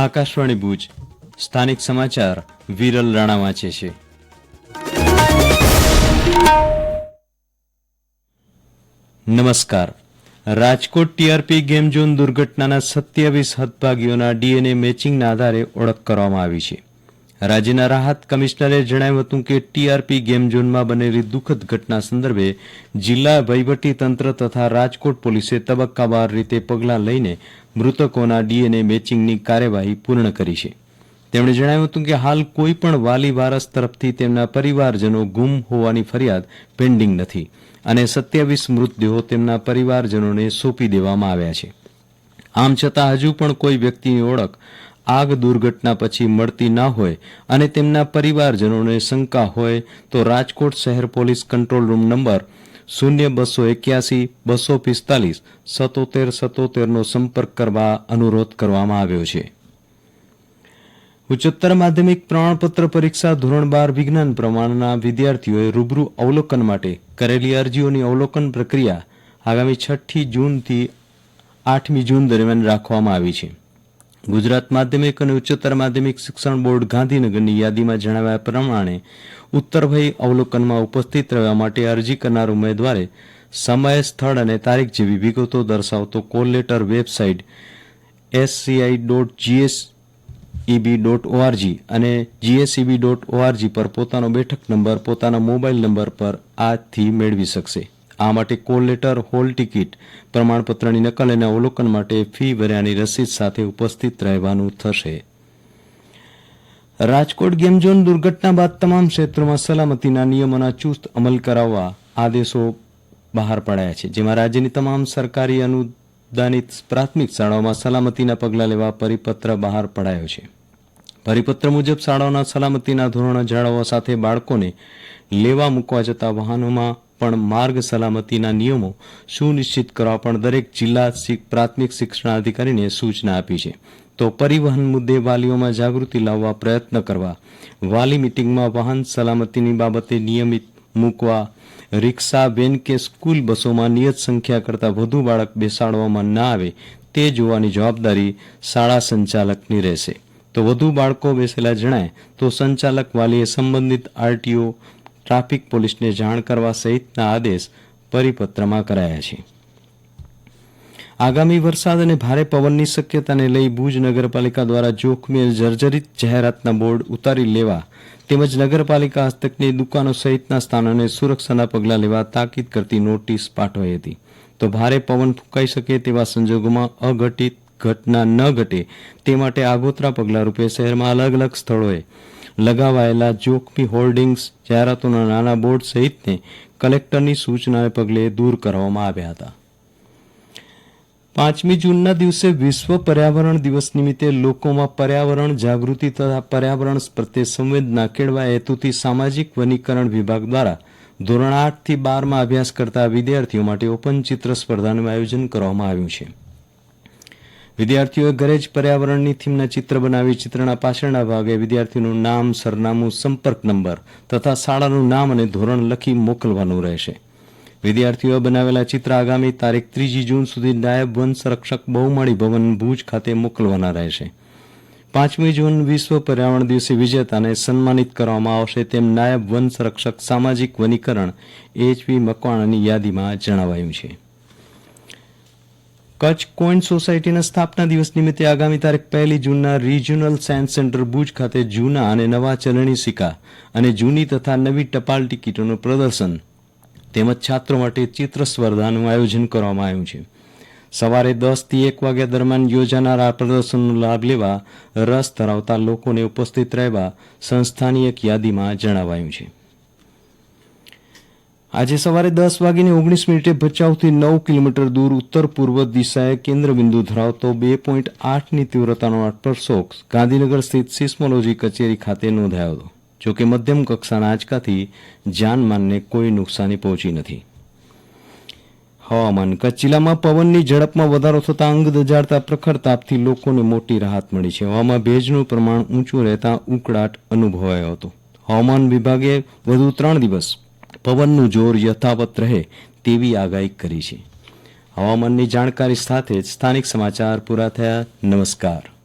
આકાશવાણી ભુજ. સ્થાનિક સમાચાર વિરલ રાણા વાંચે છે. નમસ્કાર. રાજકોટ ટીઆરપી ગેમ ઝોન દુર્ઘટનાના સત્યાવીસ હદભાગીઓના ડીએનએ મેચિંગના આધારે ઓળખ કરવામાં આવી છે. રાજ્યના રાહત કમિશનરે જણાવ્યું હતું કે ટીઆરપી ગેમ ઝોનમાં બનેલી દુઃખદ ઘટના સંદર્ભે જિલ્લા વહીવટી તંત્ર તથા રાજકોટ પોલીસે તબક્કાવાર રીતે પગલાં લઈને મૃતકોના ડીએનએ મેચિંગની કાર્યવાહી પૂર્ણ કરી છે. તેમણે જણાવ્યું હતું કે હાલ કોઈ પણ વાલી વારસ તરફથી તેમના પરિવારજનો ગુમ હોવાની ફરિયાદ પેન્ડિંગ નથી અને સત્યાવીસ મૃતદેહો તેમના પરિવારજનોને સોંપી દેવામાં આવ્યા છે. આમ છતાં હજુ પણ કોઈ વ્યક્તિની ઓળખ આગ દુર્ઘટના પછી મળતી ના હોય અને તેમના પરિવારજનોને શંકા હોય તો રાજકોટ શહેર પોલીસ કંટ્રોલ રૂમ નંબર શૂન્ય બસો એક્યાસી બસો પિસ્તાલીસ સતોતેર સતોતેરનો સંપર્ક કરવા અનુરોધ કરવામાં આવ્યો છે. ઉચ્ચતર માધ્યમિક પ્રમાણપત્ર પરીક્ષા ધોરણ બાર વિજ્ઞાન પ્રમાણના વિદ્યાર્થીઓએ રૂબરૂ અવલોકન માટે કરેલી અરજીઓની અવલોકન પ્રક્રિયા આગામી છઠ્ઠી જૂનથી આઠમી જૂન દરમિયાન રાખવામાં આવી છે. ગુજરાત માધ્યમિક અને ઉચ્ચતર માધ્યમિક શિક્ષણ બોર્ડ ગાંધીનગરની યાદીમાં જણાવ્યા પ્રમાણે ઉત્તરભય અવલોકનમાં ઉપસ્થિત રહેવા માટે અરજી કરનાર ઉમેદવારે સમય, સ્થળ અને તારીખ જેવી વિગતો દર્શાવતો call letter website SCI dot GS EB dot ORG અને જીએસઈબી ડોટ ઓઆરજી પર પોતાનો બેઠક નંબર, પોતાના મોબાઈલ નંબર પર આજથી મેળવી શકશે. આ માટે કોલ લેટર, હોલ ટિકિટ, પ્રમાણપત્રની નકલ અને અવલોકન માટે ફી ભર્યાની રસીદ સાથે ઉપસ્થિત રહેવાનું થશે. રાજકોટ ગેમ ઝોન દુર્ઘટના બાદ તમામ ક્ષેત્રોમાં સલામતીના નિયમોના ચુસ્ત અમલ કરાવવા આદેશો બહાર પડાયા છે, જેમાં રાજ્યની તમામ સરકારી અનુદાનિત પ્રાથમિક શાળાઓમાં સલામતીના પગલાં લેવા પરિપત્ર બહાર પડાયો છે. પરિપત્ર મુજબ શાળાઓના સલામતીના ધોરણો જાળવવા સાથે બાળકોને લેવા મૂકવા જતા વાહનોમાં પણ માર્ગ સલામતીના નિયમો સુનિશ્ચિત કરવા પણ દરેક જિલ્લા પ્રાથમિક શિક્ષણાધિકારીને સૂચના આપી છે. તો પરિવહન મુદ્દે વાલીઓમાં જાગૃતિ લાવવા પ્રયત્ન કરવા, વાલી મિટિંગમાં વાહન સલામતીની બાબતે નિયમિત મૂકવા, રિક્ષા, વેન કે સ્કૂલ બસોમાં નિયત સંખ્યા કરતાં વધુ બાળક બેસાડવામાં ના આવે તે જોવાની જવાબદારી શાળા સંચાલકની રહેશે. તો વધુ બાળકો બેસેલા જણાય તો સંચાલક વાલીએ સંબંધિત આરટીઓ ટ્રાફિક પોલીસને જાણ કરવા સહિતના આદેશ પરિપત્રમાં કરાયા છે. આગામી વરસાદ અને ભારે પવનની શક્યતાને લઈ ભુજ નગરપાલિકા દ્વારા જોખમી જર્જરિત જાહેરાતના બોર્ડ ઉતારી લેવા તેમજ નગરપાલિકા હસ્તકની દુકાનો સહિતના સ્થાનોને સુરક્ષાના પગલાં લેવા તાકીદ કરતી નોટિસ પાઠવાઈ હતી. તો ભારે પવન ફૂંકાઈ શકે તેવા સંજોગોમાં અઘટિત ઘટના ન ઘટે તે માટે આગોતરા પગલાં રૂપે શહેરમાં અલગ અલગ સ્થળોએ લગાવાયેલા જોખમી હોર્ડિંગ્સ, જાહેરાતોના નાના બોર્ડ સહિતને કલેક્ટરની સૂચનાને પગલે દૂર કરવામાં આવ્યા હતા. પાંચમી જૂનના દિવસે વિશ્વ પર્યાવરણ દિવસ નિમિત્તે લોકોમાં પર્યાવરણ જાગૃતિ તથા પર્યાવરણ પ્રત્યે સંવેદના કેળવા હેતુથી સામાજિક વનીકરણ વિભાગ દ્વારા ધોરણ આઠથી બારમાં અભ્યાસ કરતા વિદ્યાર્થીઓ માટે ઓપન ચિત્ર સ્પર્ધાનું આયોજન કરવામાં આવ્યું છે. વિદ્યાર્થીઓએ ઘરે જ પર્યાવરણની થીમના ચિત્ર બનાવી ચિત્રના પાછળના ભાગે વિદ્યાર્થીનું નામ, સરનામું, સંપર્ક નંબર તથા શાળાનું નામ અને ધોરણ લખી મોકલવાનું રહેશે. વિદ્યાર્થીઓએ બનાવેલા ચિત્ર આગામી તારીખ ત્રીજી જૂન સુધી નાયબ વન સંરક્ષક બહુમાળી ભવન ભુજ ખાતે મોકલવાના રહેશે. પાંચમી જૂન વિશ્વ પર્યાવરણ દિવસે વિજેતાને સન્માનિત કરવામાં આવશે તેમ નાયબ વન સંરક્ષક સામાજિક વનીકરણ એચવી મકવાણાની યાદીમાં જણાવાયું છે. કચ્છ કોઈન સોસાયટીના સ્થાપના દિવસ નિમિત્તે આગામી તારીખ પહેલી જૂનના રિજિયોનલ સાયન્સ સેન્ટર ભુજ ખાતે જૂના અને નવા ચલણી સિક્કા અને જૂની તથા નવી ટપાલ ટિકિટોનું પ્રદર્શન તેમજ છાત્રો માટે ચિત્ર સ્પર્ધાનું આયોજન કરવામાં આવ્યું છે. સવારે દસથી એક વાગ્યા દરમિયાન યોજાનાર આ પ્રદર્શનનો લાભ લેવા રસ ધરાવતા લોકોને ઉપસ્થિત રહેવા સંસ્થાની એક યાદીમાં જણાવાયું છે. આજે સવારે દસ વાગીને ઓગણીસ મિનિટે ભચાઉથી નવ કિલોમીટર દૂર ઉત્તર પૂર્વ દિશાએ કેન્દ્રબિંદુ ધરાવતો બે પોઈન્ટ આઠની તીવ્રતાનો અટપરશોક ગાંધીનગર સ્થિત સિસ્મોલોજી કચેરી ખાતે નોંધાયો હતો જોકે મધ્યમ કક્ષાના આંચકાથી જાનમાનને કોઈ નુકસાની પહોંચી નથી. હવામાન કચ્છ જિલ્લામાં પવનની ઝડપમાં વધારો થતાં અંગ દજાડતા પ્રખર તાપથી લોકોને મોટી રાહત મળી છે. હવામાં ભેજનું પ્રમાણ ઊંચું રહેતા ઉકળાટ અનુભવાયો હતો. હવામાન વિભાગે વધુ ત્રણ દિવસ પવનનું જોર યથાવત રહે તેવી આગાહી કરી છે. હવામાનની જાણકારી સાથે જ સ્થાનિક સમાચાર પૂરા થયા. નમસ્કાર.